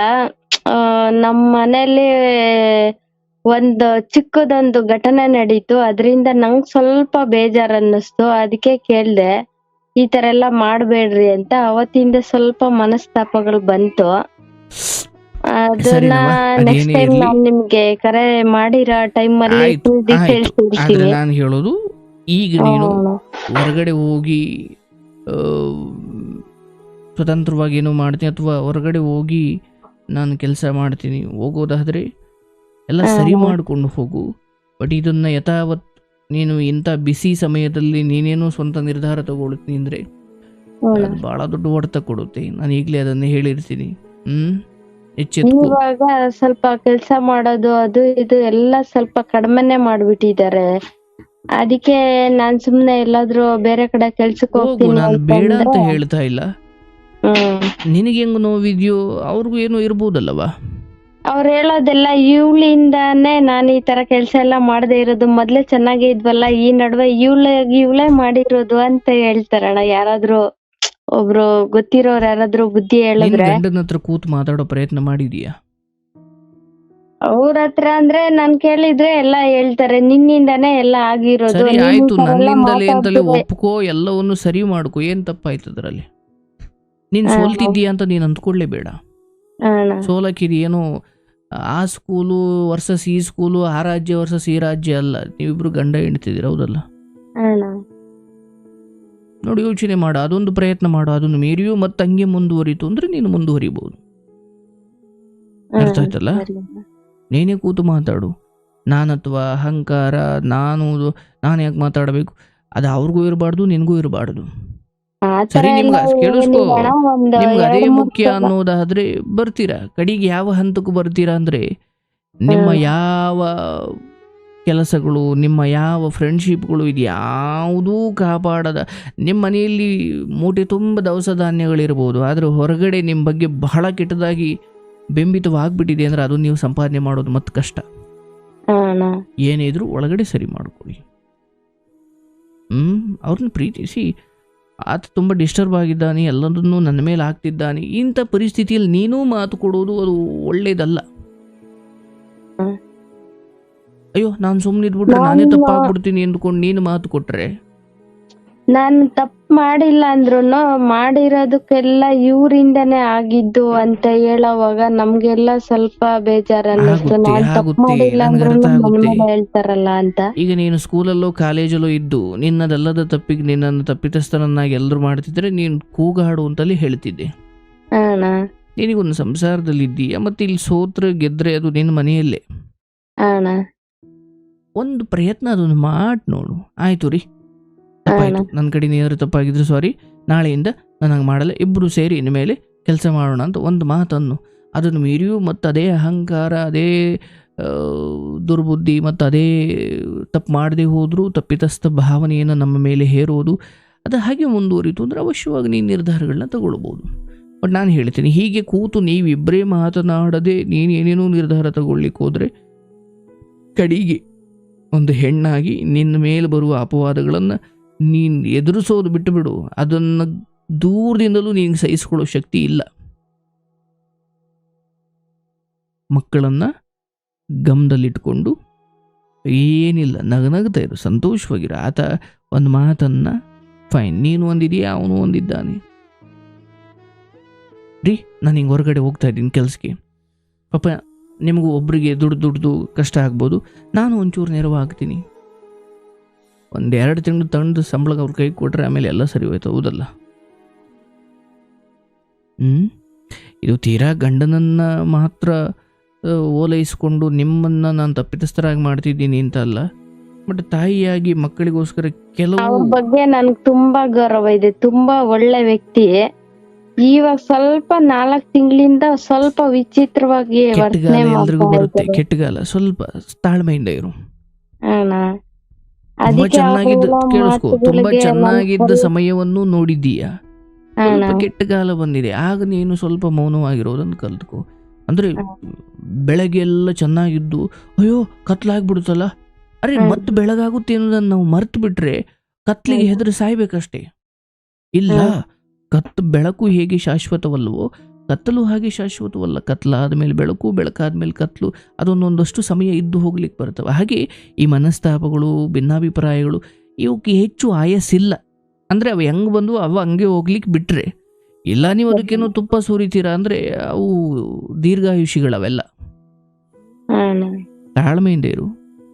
Speaker 1: ಆ, ನಮ್ ಮನೇಲಿ ಒಂದು ಚಿಕ್ಕದೊಂದು ಘಟನೆ ನಡೀತು. ಅದರಿಂದ ನಂಗ್ ಸ್ವಲ್ಪ ಬೇಜಾರ್ ಅನ್ನಿಸ್ತು. ಅದಕ್ಕೆ ಕೇಳ್ದೆ. ಈ ತರ ಎಲ್ಲ ಮಾಡ್ಬೇಡ್ರಿ ಅಂತ ಅವತ್ತಿಂದ ಸ್ವಲ್ಪ ಮನಸ್ತಾಪಗಳು ಬಂತು. ಅದನ್ನ ನೆಕ್ಸ್ಟ್ ಟೈಮ್ ನಾನು ನಿಮ್ಗೆ ಕರೆ ಮಾಡಿರೋ ಟೈಮ್ ಅಲ್ಲಿ ಡೀಟೇಲ್ಸ್
Speaker 2: ಆಯ್ತು. ಆದ್ರೆ
Speaker 1: ತಿಳಿಸ್ತೀನಿ
Speaker 2: ನಾನು ಹೇಳೋದು ಈಗ ನೀನು
Speaker 1: ಹ್ಮ್.
Speaker 2: ಹೊರಗಡೆ ಹೋಗಿ ಆ, ಸ್ವತಂತ್ರವಾಗಿ ಏನೋ ಮಾಡ್ತೀನಿ ಅಥವಾ ಹೊರಗಡೆ ಹೋಗಿ ನಾನು ಕೆಲಸ ಮಾಡ್ತೀನಿ ಹೋಗೋದಾದ್ರೆ ಎಲ್ಲ ಸರಿ ಮಾಡಿಕೊಂಡು ಹೋಗು. ಬಟ್ ಇದನ್ನ ಯಥಾವತ್ ನೀನು ಇಂಥ ಬಿಸಿ ಸಮಯದಲ್ಲಿ ನೀನೇನು ಸ್ವಂತ ನಿರ್ಧಾರ ತಗೊಳ್ತೀನಿ ಅಂದರೆ. ಅದು ಭಾಳ ದೊಡ್ಡ ಹೊಡೆತ ಕೊಡುತ್ತೆ. ನಾನು ಈಗಲೇ ಅದನ್ನ ಹೇಳಿರ್ತೀನಿ. ಹ್ಮ್?
Speaker 1: ಇವಾಗ ಸ್ವಲ್ಪ ಕೆಲಸ ಮಾಡೋದು ಅದು ಇದು ಎಲ್ಲ ಸ್ವಲ್ಪ ಕಡಿಮೆನೆ ಮಾಡ್ಬಿಟ್ಟಿದ್ದಾರೆ. ಅದಕ್ಕೆ ನಾನ್ ಸುಮ್ನೆ ಎಲ್ಲಾದ್ರೂ ಬೇರೆ ಕಡೆ ಕೆಲ್ಸಕ್ಕೆ
Speaker 2: ಹೋಗು
Speaker 1: ಹೋಗ್ತೀನಿ
Speaker 2: ನಾನು ಬೇಡ ಅಂತ
Speaker 1: ಅಂತಂದ್ರೆ
Speaker 2: ಹೇಳ್ತಾ ಇಲ್ಲ.
Speaker 1: ಹ್ಮ್.
Speaker 2: ನಿನಗೆ ಹೆಂಗ್ ನೋವಿದ್ಯೋ ಅವ್ರಿಗೂ ಏನೋ ಇರ್ಬೋದಲ್ಲವಾ?
Speaker 1: ಅವ್ರು ಹೇಳೋದೆಲ್ಲ ಇವಳಿಂದಾನೇ ನಾನ್ ಈ ತರ ಕೆಲ್ಸ ಎಲ್ಲ ಮಾಡದೆ ಇರೋದು. ಮೊದ್ಲೇ ಚೆನ್ನಾಗೇ ಇದ್ವಲ್ಲ ಈ ನಡುವೆ ಇವ್ಳೆ ಇವಳೇ ಮಾಡಿರೋದು ಅಂತ ಹೇಳ್ತಾರಣ್ಣ ಯಾರಾದ್ರು. ಒಬ್ರು ಗೊತ್ತಿರೋರು ಯಾರಾದ್ರೂ ಬುದ್ಧಿ
Speaker 2: ನಿನ್
Speaker 1: ಹೇಳಿದ್ರೆ.
Speaker 2: ಗಂಡನ ಹತ್ರ ಕೂತ್ ಮಾತಾಡೋ ಪ್ರಯತ್ನ ಮಾಡಿದೀಯಾ?
Speaker 1: ಅವ್ರ ಹತ್ರ ಅಂದ್ರೆ ನಾನ್ ಕೇಳಿದ್ರೆ ಎಲ್ಲ ಹೇಳ್ತಾರೆ. ನಿನ್ನಿಂದಾನೇ ಎಲ್ಲ ಆಗಿರೋದು.
Speaker 2: ಸರಿ
Speaker 1: ನೀನ್ ಈ
Speaker 2: ಆಯ್ತು.
Speaker 1: ತರ ಎಲ್ಲ
Speaker 2: ನನ್ನಿಂದಲೇ ಅಂತಲೇ
Speaker 1: ಮಾತಾಡ್ತಿದ್ರೆ-
Speaker 2: ಒಪ್ಕೋ ಎಲ್ಲವನ್ನು ಸರಿ ಮಾಡ್ಕೋ. ಏನ್ ತಪ್ಪಾಯ್ತು ಅದರಲ್ಲಿ? ನೀನ್ ಸೋಲ್ತಿದ್ದೀಯ ಅಂತ ನೀನ್ ಅಂದ್ಕೊಳ್ಳೇಬೇಡ
Speaker 1: ಅಣ್ಣ
Speaker 2: ಸೋಲಕ್ಕಿದು ಏನು ಆ ಸ್ಕೂಲು ವರ್ಸಸ್ ಈ ಸ್ಕೂಲು ಆ ರಾಜ್ಯ ವರ್ಸಸ್ ಈ ರಾಜ್ಯ ಅಲ್ಲ. ನೀವಿಬ್ರು ಗಂಡ ಹೆಣ್ತಿದ್ದೀರ ಹೌದಲ್ಲ? ನೋಡಿ ಯೋಚನೆ ಮಾಡು ಅದೊಂದು ಪ್ರಯತ್ನ ಮಾಡು ಅದನ್ನು ಮೀರಿಯೂ ಮತ್ತೆ ಹಂಗೆ ಮುಂದುವರಿತು ಅಂದ್ರೆ ನೀನು ಮುಂದುವರಿಬಹುದು ಅರ್ಥ ಆಯ್ತಲ್ಲ? ನೀನೇ ಕೂತು ಮಾತಾಡು. ನಾನತ್ವಾ ಅಹಂಕಾರ ನಾನು ನಾನು ಯಾಕೆ ಮಾತಾಡಬೇಕು? ಅದು ಅವ್ರಿಗೂ ಇರಬಾರ್ದು ನಿನಗೂ ಇರಬಾರ್ದು. ಸರಿ ನಿಮ್ಗೆ ಕೇಳಿಸ್ಕೊ. ನಿಮ್ಗೆ ಅದೇ ಮುಖ್ಯ ಅನ್ನೋದಾದ್ರೆ ಬರ್ತೀರಾ? ಕಡೆಗೆ ಯಾವ ಹಂತಕ್ಕೂ ಬರ್ತೀರಾ ಅಂದ್ರೆ ನಿಮ್ಮ ಯಾವ ಕೆಲಸಗಳು ನಿಮ್ಮ ಯಾವ ಫ್ರೆಂಡ್ಶಿಪ್ಗಳು ಇದು ಯಾವುದೂ ಕಾಪಾಡದ ನಿಮ್ಮ ಮನೆಯಲ್ಲಿ ಮೂಟೆ ತುಂಬ ದವಸ ಧಾನ್ಯಗಳಿರ್ಬೋದು ಆದರೆ ಹೊರಗಡೆ ನಿಮ್ಮ ಬಗ್ಗೆ ಬಹಳ ಕೆಟ್ಟದಾಗಿ ಬೆಂಬಿತವಾಗ್ಬಿಟ್ಟಿದೆ ಅಂದ್ರೆ ಅದು ನೀವು ಸಂಪಾದನೆ ಮಾಡೋದು ಮತ್ತೆ ಕಷ್ಟ. ಏನಿದ್ರು ಒಳಗಡೆ ಸರಿ ಮಾಡ್ಕೊಳ್ಳಿ. ಹ್ಞೂ ಅವ್ರನ್ನ ಪ್ರೀತಿಸಿ. ಆತ ತುಂಬ ಡಿಸ್ಟರ್ಬ್ ಆಗಿದ್ದಾನೆ ಎಲ್ಲದನ್ನು ನನ್ನ ಮೇಲೆ ಹಾಕ್ತಿದ್ದಾನೆ. ಇಂಥ ಪರಿಸ್ಥಿತಿಯಲ್ಲಿ ನೀನೂ ಮಾತು ಕೊಡೋದು ಅದು ಒಳ್ಳೇದಲ್ಲ. ಅಯ್ಯೋ ನಾನು ಸುಮ್ಮನೆ ಇದ್ಬಿಟ್ರೆ ನಾನೇ
Speaker 1: ನಾನು-
Speaker 2: ತಪ್ಪಾಗ್ಬಿಡ್ತೀನಿ ಅಂದ್ಕೊಂಡು ನೀನು ಮಾತು ಕೊಟ್ರೆ?
Speaker 1: ನಾನು ತಪ್ಪು ಮಾಡಿಲ್ಲ ಅಂದ್ರೂನು ಮಾಡಿರೋದಕ್ಕೆಲ್ಲ ಇವ್ರಿಂದಾನೇ ಆಗಿದ್ದು ಅಂತ ಹೇಳೋವಾಗ ನಮ್ಗೆಲ್ಲ ಸ್ವಲ್ಪ ಬೇಜಾರ್ ಅನ್ನಿಸ್ತು
Speaker 2: ಆಗುತ್ತೆ,
Speaker 1: ನಾನ್ ತಪ್ಪ್
Speaker 2: ಆಗುತ್ತೆ,
Speaker 1: ಮಾಡಿಲ್ಲ
Speaker 2: ನನ್ಗೆ
Speaker 1: ಅಂದ್ರೂ
Speaker 2: ಅರ್ಥ
Speaker 1: ನನ್
Speaker 2: ಆಗುತ್ತೆ.
Speaker 1: ಮೇಲೆ ಹೇಳ್ತಾರಲ್ಲ ಅಂತ.
Speaker 2: ಈಗ ನೀನು ಸ್ಕೂಲಲ್ಲೋ ಕಾಲೇಜಲ್ಲೋ ಇದ್ದು ನಿನ್ನದಲ್ಲದ ತಪ್ಪಿಗೆ ನಿನ್ನನ್ನು ತಪ್ಪಿತಸ್ಥನನ್ನಾಗಿ ಎಲ್ಲರೂ ಮಾಡ್ತಿದ್ರೆ ನೀನು ಕೂಗಾಡು ಅಂತಲೇ ಹೇಳ್ತಿದ್ದೆ.
Speaker 1: ಅಣ್ಣ
Speaker 2: ನಿನಗೊಂದು ಸಂಸಾರದಲ್ಲಿ ಇದ್ದೀಯ ಮತ್ತೆ ಇಲ್ಲಿ ಸೋತ್ರ ಗೆದ್ರೆ ಅದು ನಿನ್ನ ಮನೆಯಲ್ಲೇ.
Speaker 1: ಅಣ್ಣ
Speaker 2: ಒಂದು ಪ್ರಯತ್ನ ಅದನ್ನು ಮಾಡಿ ನೋಡು. ಆಯ್ತು ರೀ. ತಪ್ಪಾಯ್ತು. ನನ್ನ ಕಡೆ ಏನಾದರೂ ತಪ್ಪಾಗಿದ್ರು ಸಾರಿ ನಾಳೆಯಿಂದ ನಾನು ಹಂಗೆ ಮಾಡಲ್ಲ. ಇಬ್ಬರು ಸೇರಿ ಇನ್ಮೇಲೆ ಕೆಲಸ ಮಾಡೋಣ ಅಂತ ಒಂದು ಮಾತನ್ನು. ಅದನ್ನು ಮೀರಿಯೂ ಮತ್ತು ಅದೇ ಅಹಂಕಾರ ಅದೇ ದುರ್ಬುದ್ಧಿ ಮತ್ತು ಅದೇ ತಪ್ಪು ಮಾಡದೆ ಹೋದರೂ ತಪ್ಪಿತಸ್ಥ ಭಾವನೆಯನ್ನು ನಮ್ಮ ಮೇಲೆ ಹೇರೋದು ಅದು ಹಾಗೆ ಮುಂದುವರಿತು ಅಂದರೆ ಅವಶ್ಯವಾಗಿ ನೀನು ನಿರ್ಧಾರಗಳನ್ನ ತಗೊಳ್ಬೋದು. ಬಟ್ ನಾನು ಹೇಳ್ತೀನಿ ಹೀಗೆ ಕೂತು ನೀವಿಬ್ಬರೇ ಮಾತನಾಡದೆ ನೀನು ಏನೇನೋ ನಿರ್ಧಾರ ತಗೊಳ್ಳಿಕ್ಕೆ ಹೋದರೆ ಕಡಿಗೆ ಒಂದು ಹೆಣ್ಣಾಗಿ ನಿನ್ನ ಮೇಲೆ ಬರುವ ಅಪವಾದಗಳನ್ನು ನೀನು ಎದುರಿಸೋದು ಬಿಟ್ಟು ಬಿಡು. ಅದನ್ನು ದೂರದಿಂದಲೂ ನೀನು ಸಹಿಸಿಕೊಳ್ಳೋ ಶಕ್ತಿ ಇಲ್ಲ. ಮಕ್ಕಳನ್ನು ಗಮನದಲ್ಲಿಟ್ಕೊಂಡು ಏನಿಲ್ಲ, ನಗನಗ್ತಾ ಇರು, ಸಂತೋಷವಾಗಿರು. ಆತ ಒಂದು ಮಾತನ್ನು, ಫೈನ್, ನೀನು ಒಂದಿದೆಯಾ? ಅವನು ಒಂದಿದ್ದಾನೆ. ರೀ, ನಾನು ಹಿಂಗೆ ಹೊರಗಡೆ ಹೋಗ್ತಾ ಇದ್ದೀನಿ ಕೆಲಸಕ್ಕೆ ಪಾಪ ನಿಮಗೂ ಒಬ್ಬರಿಗೆ ದುಡ್ಡು ದುಡ್ದು ಕಷ್ಟ ಆಗ್ಬೋದು. ನಾನು ಒಂಚೂರು ನೆರವು ಆಗ್ತೀನಿ ಒಂದು ಎರಡು ತಿಂಗಳು ತಂದು ಸಂಬಳಕ್ಕೆ ಅವ್ರ ಕೈ ಕೊಟ್ರೆ ಆಮೇಲೆ ಎಲ್ಲ ಸರಿ ಹೋಯ್ತು ಹೌದಲ್ಲ? ಹ್ಞೂ ಇದು ತೀರಾ ಗಂಡನನ್ನು ಮಾತ್ರ ಓಲೈಸ್ಕೊಂಡು ನಿಮ್ಮನ್ನು ನಾನು ತಪ್ಪಿತಸ್ಥರಾಗಿ ಮಾಡ್ತಿದ್ದೀನಿ ಅಂತ ಅಲ್ಲ ಬಟ್ ತಾಯಿಯಾಗಿ ಮಕ್ಕಳಿಗೋಸ್ಕರ ಕೆಲವು
Speaker 1: ಅವ್ರ ಬಗ್ಗೆ ನನಗೆ ತುಂಬಾ ಗೌರವ ಇದೆ ತುಂಬಾ ಒಳ್ಳೆ ವ್ಯಕ್ತಿ. ಇವಾಗ ಸ್ವಲ್ಪ ನಾಲ್ಕ್ ತಿಂಗಳಿಂದ ಸ್ವಲ್ಪ ವಿಚಿತ್ರವಾಗಿ
Speaker 2: ಕೆಟ್ಟಗಾಲ ಎಲ್ರಿಗೂ ಬರುತ್ತೆ ಕೆಟ್ಟಗಾಲ ಸ್ವಲ್ಪ ತಾಳ್ಮೆಯಿಂದ ಇರು.
Speaker 1: ಅಣ್ಣ.
Speaker 2: ತುಂಬಾ ಚೆನ್ನಾಗಿದ್ದ. ಕೇಳಿಸ್ಕೊ ತುಂಬಾ ಚೆನ್ನಾಗಿದ್ದ
Speaker 1: ನಾನು
Speaker 2: ಸಮಯವನ್ನು ನೋಡಿದ್ದೀಯಾ? ಕೆಟ್ಟ ಕಾಲ ಬಂದಿದೆ. ಆಗ ನೀನು ಸ್ವಲ್ಪ ಮೌನವಾಗಿರೋದನ್ನು ಕಲ್ತ್ಕೊ. ಅಂದ್ರೆ ಬೆಳಗ್ಗೆ ಎಲ್ಲ ಚೆನ್ನಾಗಿದ್ದು ಅಯ್ಯೋ ಕತ್ಲಾಗ್ಬಿಡುತ್ತಲ್ಲ? ಅರೆ. ಮತ್ತೆ ಬೆಳಗಾಗುತ್ತೆ ಅನ್ನೋದನ್ನ ನಾವು ಮರ್ತು ಬಿಟ್ರೆ ಕತ್ಲಿಗೆ ಹೆದರು ಸಾಯ್ಬೇಕಷ್ಟೇ. ಇಲ್ಲ
Speaker 1: ಕತ್
Speaker 2: ಕತ್ತು ಬೆಳಕು ಹೇಗೆ ಶಾಶ್ವತವಲ್ವೋ ಕತ್ತಲು ಹಾಗೆ ಶಾಶ್ವತವಲ್ಲ ಕತ್ಲಾದ ಮೇಲೆ ಬೆಳಕು ಬೆಳಕಾದ ಮೇಲೆ ಕತ್ಲು ಅದೊಂದೊಂದಷ್ಟು ಸಮಯ ಇದ್ದು ಹೋಗ್ಲಿಕ್ಕೆ ಬರ್ತವೆ ಹಾಗೆ ಈ ಮನಸ್ತಾಪಗಳು ಭಿನ್ನಾಭಿಪ್ರಾಯಗಳು ಇವಕ್ಕೆ ಹೆಚ್ಚು ಆಯಸ್ಸಿಲ್ಲ. ಅಂದರೆ ಅವು ಹೆಂಗೆ ಬಂದು ಅವು ಹಂಗೆ ಹೋಗ್ಲಿಕ್ಕೆ ಬಿಟ್ಟರೆ ಇಲ್ಲ ನೀವು ಅದಕ್ಕೇನೋ ತುಪ್ಪ ಸುರಿತೀರಾ ಅಂದರೆ ಅವು ದೀರ್ಘಾಯುಷಿಗಳವೆಲ್ಲ. ತಾಳ್ಮೆಯಿಂದ ಇರು.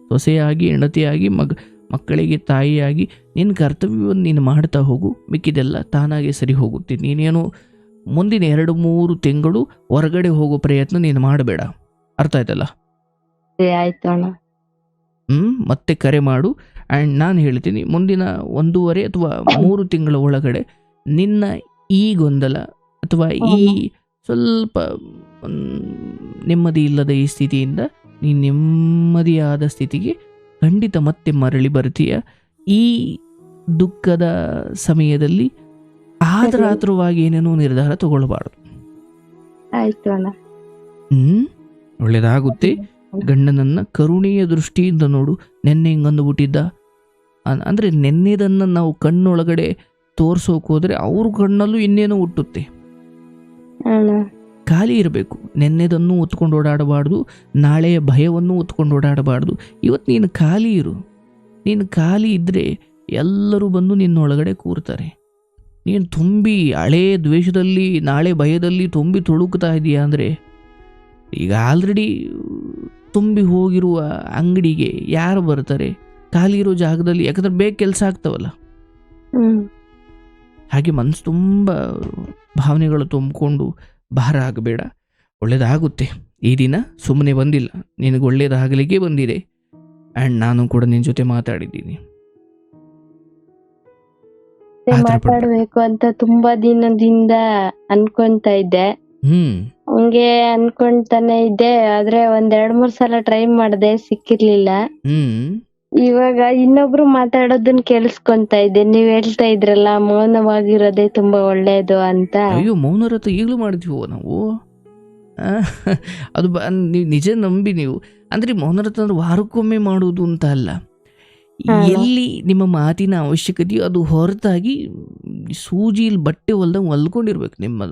Speaker 2: ಸೊಸೆಯಾಗಿ ಹೆಂಡತಿಯಾಗಿ ಮಗ ಮಕ್ಕಳಿಗೆ ತಾಯಿಯಾಗಿ ನಿನ್ನ ಕರ್ತವ್ಯವನ್ನು ನೀನು ಮಾಡ್ತಾ ಹೋಗು. ಮಿಕ್ಕಿದೆಲ್ಲ ತಾನಾಗೆ ಸರಿ ಹೋಗುತ್ತೆ. ನೀನೇನು ಮುಂದಿನ ಎರಡು ಮೂರು ತಿಂಗಳು ಹೊರಗಡೆ ಹೋಗೋ ಪ್ರಯತ್ನ ನೀನು ಮಾಡಬೇಡ. ಅರ್ಥ ಆಯ್ತಲ್ಲ?
Speaker 1: ಹ್ಮ್ ಆಯ್ತು ಅಣ್ಣ.
Speaker 2: ಹ್ಞೂ ಮತ್ತೆ ಕರೆ ಮಾಡು. ಆ್ಯಂಡ್ ನಾನು ಹೇಳ್ತೀನಿ ಮುಂದಿನ ಒಂದೂವರೆ ಅಥವಾ ಮೂರು ತಿಂಗಳ ಒಳಗಡೆ ನಿನ್ನ ಈ ಗೊಂದಲ ಅಥವಾ ಈ ಸ್ವಲ್ಪ ನೆಮ್ಮದಿ ಇಲ್ಲದ ಈ ಸ್ಥಿತಿಯಿಂದ ನೀ ನೆಮ್ಮದಿಯಾದ ಸ್ಥಿತಿಗೆ ಖಂಡಿತ ಮತ್ತೆ ಮರಳಿ ಬರ್ತೀಯ. ಈ ದುಃಖದ ಸಮಯದಲ್ಲಿ ಆತರಾತ್ರವಾಗಿ ಏನೇನೋ ನಿರ್ಧಾರ ತಗೊಳ್ಬಾರ್ದು.
Speaker 1: ಆಯ್ತು ಅಣ್ಣ.
Speaker 2: ಹ್ಮ್? ಒಳ್ಳೇದಾಗುತ್ತೆ. ಗಂಡನನ್ನ ಕರುಣೆಯ ದೃಷ್ಟಿಯಿಂದ ನೋಡು. ನೆನ್ನೆ ಹಿಂಗಂದು ಬಿಟ್ಟಿದ್ದ ಅಂದ್ರೆ ನೆನ್ನೆದನ್ನ ನಾವು ಕಣ್ಣೊಳಗಡೆ ತೋರ್ಸೋಕ್ ಹೋದ್ರೆ ಅವ್ರ ಕಣ್ಣಲ್ಲೂ ಇನ್ನೇನೋ ಹುಟ್ಟುತ್ತೆ. ಖಾಲಿ ಇರಬೇಕು. ನೆನ್ನೆದನ್ನು ಹೊತ್ಕೊಂಡು ಓಡಾಡಬಾರ್ದು. ನಾಳೆಯ ಭಯವನ್ನು ಹೊತ್ಕೊಂಡು ಓಡಾಡಬಾರ್ದು. ಇವತ್ತು ನೀನು ಖಾಲಿ ಇರು. ನೀನು ಖಾಲಿ ಇದ್ದರೆ ಎಲ್ಲರೂ ಬಂದು ನಿನ್ನೊಳಗಡೆ ಕೂರ್ತಾರೆ. ನೀನು ತುಂಬಿ ಹಳೇ ದ್ವೇಷದಲ್ಲಿ ನಾಳೆ ಭಯದಲ್ಲಿ ತುಂಬಿ ತುಳುಕ್ತಾ ಇದೆಯಾ ಅಂದರೆ? ಈಗ ಆಲ್ರೆಡಿ ತುಂಬಿ ಹೋಗಿರುವ ಅಂಗಡಿಗೆ ಯಾರು ಬರ್ತಾರೆ ಖಾಲಿ ಇರೋ ಜಾಗದಲ್ಲಿ ಯಾಕಂದ್ರೆ ಬೇಗ ಕೆಲಸ ಆಗ್ತಾವಲ್ಲ? ಹಾಗೆ ಮನಸ್ಸು ತುಂಬ ಭಾವನೆಗಳು ತುಂಬಿಕೊಂಡು ಭಾರ ಆಗಬೇಡ. ಒಳ್ಳೇದಾಗುತ್ತೆ. ಈ ದಿನ ಸುಮ್ಮನೆ ಬಂದಿಲ್ಲ. ನಿನಗೆ ಒಳ್ಳೇದಾಗಲಿಕ್ಕೆ ಬಂದಿದೆ. ಆ್ಯಂಡ್ ನಾನು ಕೂಡ ನಿನ್ನ ಜೊತೆ ಮಾತಾಡಿದ್ದೀನಿ. ಪಡ್ಬೇಡ.
Speaker 1: ಮಾತಾಡ್ಬೇಕು ಅಂತ ತುಂಬಾ ದಿನದಿಂದ ಅನ್ಕೊಂತ ಇದ್ದೆ. ಹಂಗೆ ಅನ್ಕೊಂತಾನೆ ಇದ್ದೆ ಆದ್ರೆ ಒಂದ್ ಎರಡ್ ಮೂರ್ ಸಲ ಟ್ರೈ ಮಾಡ್ದೆ ಸಿಕ್ಕಿರ್ಲಿಲ್ಲ. ಇವಾಗ ಇನ್ನೊಬ್ರು ಮಾತಾಡೋದನ್ನ ಕೇಳಿಸ್ಕೊಂತ ಇದ್ದೆ. ನೀವ್ ಹೇಳ್ತಾ ಇದ್ರಲ್ಲ ಮೌನವಾಗಿರೋದೇ ತುಂಬಾ ಒಳ್ಳೇದು ಅಂತ.
Speaker 2: ಅಯ್ಯೋ ಮೌನರಥ ಈಗಲೂ ಮಾಡಿದ್ವಿ ನಾವು? ಆ, ಅದು ಬ ನೀವು ನಿಜ ನಂಬಿ ನೀವು. ಅಂದ್ರೆ ಮೌನರಥ ಅಂದ್ರೆ ವಾರಕ್ಕೊಮ್ಮೆ ಮಾಡೋದು ಅಂತ ಅಲ್ಲ. ಎಲ್ಲಿ ನಿಮ್ಮ ಮಾತಿನ ಅವಶ್ಯಕತೆಯೋ ಅದು ಹೊರತಾಗಿ ಸೂಜಿಲಿ ಬಟ್ಟೆ ಹೊಲ್ದಂಗೆ ಹೊಲ್ಕೊಂಡಿರ್ಬೇಕು ನಿಮ್ಮ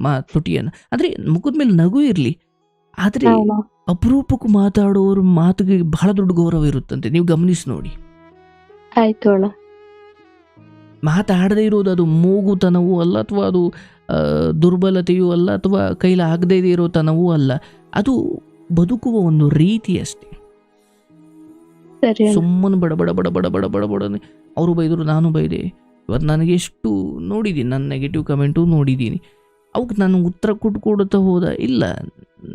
Speaker 2: ಮಾ ತುಟಿಯನ್ನು. ಅಂದರೆ ಮುಖದ ಮೇಲೆ ನಗು ಇರಲಿ. ಆದರೆ? ಅಪರೂಪಕ್ಕೆ ಮಾತಾಡೋರ ಮಾತಿಗೆ ಬಹಳ ದೊಡ್ಡ ಗೌರವ ಇರುತ್ತಂತೆ. ನೀವು ಗಮನಿಸಿ ನೋಡಿ. ಮಾತಾಡದೇ ಇರೋದು ಅದು ಮೂಗುತನವೂ ಅಲ್ಲ ಅಥವಾ ಅದು ದುರ್ಬಲತೆಯೂ ಅಲ್ಲ ಅಥವಾ ಕೈಲಾಗದೇ ಇರೋ ತನವೂ ಅಲ್ಲ. ಅದು ಬದುಕುವ ಒಂದು ರೀತಿ ಅಷ್ಟೇ.
Speaker 1: ಸರಿ
Speaker 2: ಸುಮ್ಮನೆ ಬಡ ಬಡ ಬಡ ಬಡ ಬಡ ಬಡ ಬಡ ಅವರು ಬೈದರು ನಾನು ಬೈದೆ. ಇವತ್ತು ನನಗೆ ಎಷ್ಟು ನೋಡಿದ್ದೀನಿ ನನ್ನ ನೆಗೆಟಿವ್ ಕಮೆಂಟು ನೋಡಿದ್ದೀನಿ ಅವಕ್ಕೆ ನಾನು ಉತ್ತರ ಕೊಟ್ಟು ಕೊಡುತ್ತಾ ಹೋದ? ಇಲ್ಲ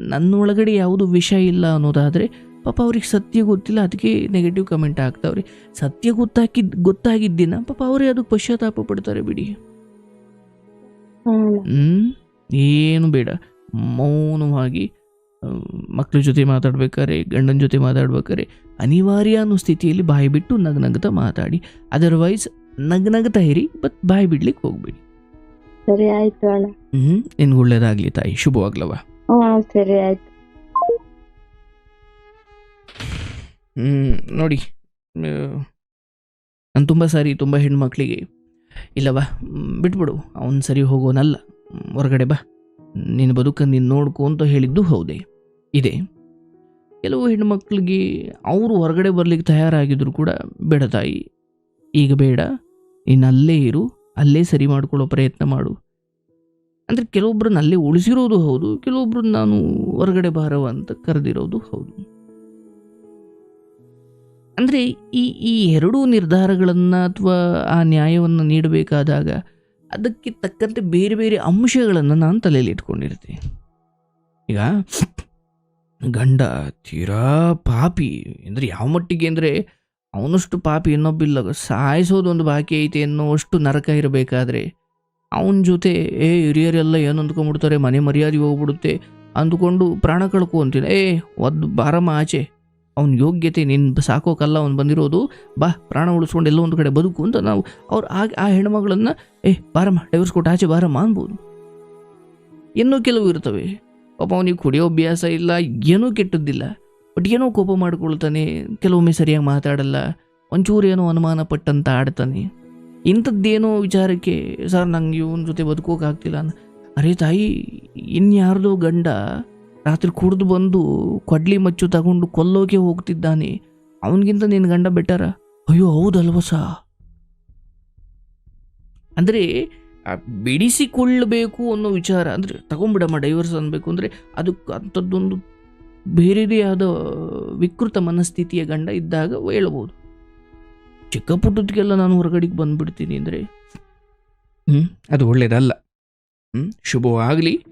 Speaker 2: ನನ್ನೊಳಗಡೆ ಯಾವುದು ವಿಷ ಇಲ್ಲ ಅನ್ನೋದಾದರೆ ಪಾಪ ಅವ್ರಿಗೆ ಸತ್ಯ ಗೊತ್ತಿಲ್ಲ ಅದಕ್ಕೆ ನೆಗೆಟಿವ್ ಕಮೆಂಟ್ ಆಗ್ತಾವ್ರಿ ಸತ್ಯ ಗೊತ್ತಾಕಿದ್ ಗೊತ್ತಾಗಿದ್ದಿನ ಪಾಪ ಅವರೇ ಅದಕ್ಕೆ ಪಶ್ಚಾತ್ತಾಪ ಪಡ್ತಾರೆ ಬಿಡಿ.
Speaker 1: ಹ್ಮ್.
Speaker 2: ಏನು ಬೇಡ. ಮೌನವಾಗಿ ಮಕ್ಕಳ ಜೊತೆ ಮಾತಾಡ್ಬೇಕಾರೆ ಗಂಡನ ಜೊತೆ ಮಾತಾಡ್ಬೇಕಾದ್ರೆ ಅನಿವಾರ್ಯ ಅನ್ನೋ ಸ್ಥಿತಿಯಲ್ಲಿ ಬಾಯಿ ಬಿಟ್ಟು ನಗ್ನಗತ ಮಾತಾಡಿ. ಅದರ್ವೈಸ್ ನಗ್ನಗತ ಇರಿ ಬಟ್ ಬಾಯಿ ಬಿಡ್ಲಿಕ್ಕೆ ಹೋಗ್ಬೇಡಿ.
Speaker 1: ಸರಿ ಆಯ್ತು ಅಣ್ಣ.
Speaker 2: ಹ್ಮ್ ನಿನ್ಗೆ ಒಳ್ಳೇದಾಗ್ಲಿ ತಾಯಿ. ಶುಭವಾಗ್ಲವ.
Speaker 1: ಸರಿ ಆಯ್ತು.
Speaker 2: ಹ್ಮ್ ನೋಡಿ ನಾನು ತುಂಬ ಸಾರಿ ತುಂಬ ಹೆಣ್ಮಕ್ಳಿಗೆ ಇಲ್ಲವಾ ಬಿಟ್ಬಿಡು. ಅವನು ಸರಿ ಹೋಗೋನಲ್ಲ. ಹೊರಗಡೆ ಬಾ. ನಿನ್ನ ಬದುಕನ್ನು ನೀನು ನೋಡ್ಕೊ ಅಂತ ಹೇಳಿದ್ದು ಹೌದೇ. ಇದೆ. ಕೆಲವು ಹೆಣ್ಮಕ್ಳಿಗೆ ಅವರು ಹೊರಗಡೆ ಬರಲಿಕ್ಕೆ ತಯಾರಾಗಿದ್ದರೂ ಕೂಡ ಬೇಡ ತಾಯಿ, ಈಗ ಬೇಡ, ನೀನು ಅಲ್ಲೇ ಇರು, ಅಲ್ಲೇ ಸರಿ ಮಾಡ್ಕೊಳ್ಳೋ ಪ್ರಯತ್ನ ಮಾಡು. ಅಂದರೆ ಕೆಲವೊಬ್ಬರನ್ನ ಅಲ್ಲೇ ಉಳಿಸಿರೋದು ಹೌದು, ಕೆಲವೊಬ್ರನ್ನ ನಾನು ಹೊರಗಡೆ ಬಾರವ ಅಂತ ಕರೆದಿರೋದು ಹೌದು. ಅಂದರೆ ಈ ಈ ಎರಡೂ ನಿರ್ಧಾರಗಳನ್ನು ಅಥವಾ ಆ ನ್ಯಾಯವನ್ನು ನೀಡಬೇಕಾದಾಗ ಅದಕ್ಕೆ ತಕ್ಕಂತೆ ಬೇರೆ ಬೇರೆ ಅಂಶಗಳನ್ನು ನಾನು ತಲೆಯಲ್ಲಿ ಇಟ್ಕೊಂಡಿರ್ತೀನಿ. ಈಗ ಗಂಡ, ತೀರಾ ಪಾಪಿ. ಅಂದರೆ ಯಾವ ಮಟ್ಟಿಗೆ ಅಂದರೆ ಅವನಷ್ಟು ಪಾಪಿ ಇನ್ನೊಬ್ಬಿಲ್ಲ ಸಾಯಿಸೋದು ಒಂದು ಬಾಕಿ ಐತೆ ಅನ್ನೋಷ್ಟು ನರಕ ಇರಬೇಕಾದ್ರೆ ಅವನ ಜೊತೆ, ಏ, ಹಿರಿಯರೆಲ್ಲ ಏನು ಅಂದ್ಕೊಂಡ್ಬಿಡ್ತಾರೆ? ಮನೆ ಮರ್ಯಾದೆ ಹೋಗ್ಬಿಡುತ್ತೆ. ಅಂದ್ಕೊಂಡು ಪ್ರಾಣ ಕಳ್ಕು ಅಂತೀನಿ ಏ ಒದ್ದು ಬಾರಮ್ಮ ಆಚೆ. ಅವ್ನ ಯೋಗ್ಯತೆ ನಿನ್ನ ಸಾಕೋಕಲ್ಲ, ಅವ್ನು ಬಂದಿರೋದು. ಬಾ, ಪ್ರಾಣ ಉಳಿಸ್ಕೊಂಡು ಎಲ್ಲೋ ಒಂದು ಕಡೆ ಬದುಕು ಅಂತ ನಾವು ಅವ್ರು ಆಗ, ಆ ಹೆಣ್ಮಗಳನ್ನು, ಏ, ಬಾರಮ್ಮ ಡೈವರ್ಸ್ ಕೊಟ್ಟು ಆಚೆ ಬಾರಮ್ಮ ಅನ್ಬೋದು. ಇನ್ನೂ ಕೆಲವು ಇರ್ತವೆ. ಪಾಪ ಅವನಿಗೆ ಕುಡಿಯೋ ಅಭ್ಯಾಸ ಇಲ್ಲ, ಏನೂ ಕೆಟ್ಟದ್ದಿಲ್ಲ. ಬಟ್ ಏನೋ ಕೋಪ ಮಾಡ್ಕೊಳ್ತಾನೆ, ಕೆಲವೊಮ್ಮೆ ಸರಿಯಾಗಿ ಮಾತಾಡಲ್ಲ, ಒಂಚೂರು ಏನೋ ಅನುಮಾನ ಪಟ್ಟಂತ ಆಡ್ತಾನೆ. ಇಂಥದ್ದೇನೋ ವಿಚಾರಕ್ಕೆ, ಸರ್, ನಂಗೆ ಇವನ ಜೊತೆ ಬದುಕೋಕ್ಕಾಗ್ತಿಲ್ಲ ಅನ್ನ ಅರೆ ತಾಯಿ, ಇನ್ಯಾರ್ದೋ ಗಂಡ ರಾತ್ರಿ ಕುಡಿದು ಬಂದು ಕೊಡ್ಲಿ ಮಚ್ಚು ತಗೊಂಡು ಕೊಲ್ಲೋಕೆ ಹೋಗ್ತಿದ್ದಾನೆ. ಅವನಿಗಿಂತ ನಿನ್ನ ಗಂಡ ಬೆಟರ ಅಯ್ಯೋ, ಹೌದಲ್ವ ಸಾ ಅಂದರೆ ಬಿಡಿಸಿಕೊಳ್ಳಬೇಕು ಅನ್ನೋ ವಿಚಾರ ಅಂದರೆ ತಗೊಂಬಿಡಮ್ಮ ಡೈವರ್ಸ್ ಅನ್ನಬೇಕು ಅಂದರೆ ಅದಕ್ಕೆ ಅಂಥದ್ದೊಂದು ಬೇರೆದೇ ಆದ ವಿಕೃತ ಮನಸ್ಥಿತಿಯ ಗಂಡ ಇದ್ದಾಗ ಹೇಳ್ಬೋದು ಚಿಕ್ಕ ಪುಟ್ಟದಕ್ಕೆಲ್ಲ ನಾನು ಹೊರಗಡೆಗೆ ಬಂದುಬಿಡ್ತೀನಿ ಅಂದರೆ ಹ್ಞೂ ಅದು ಒಳ್ಳೆಯದಲ್ಲ ಹ್ಞೂ ಶುಭವಾಗಲಿ.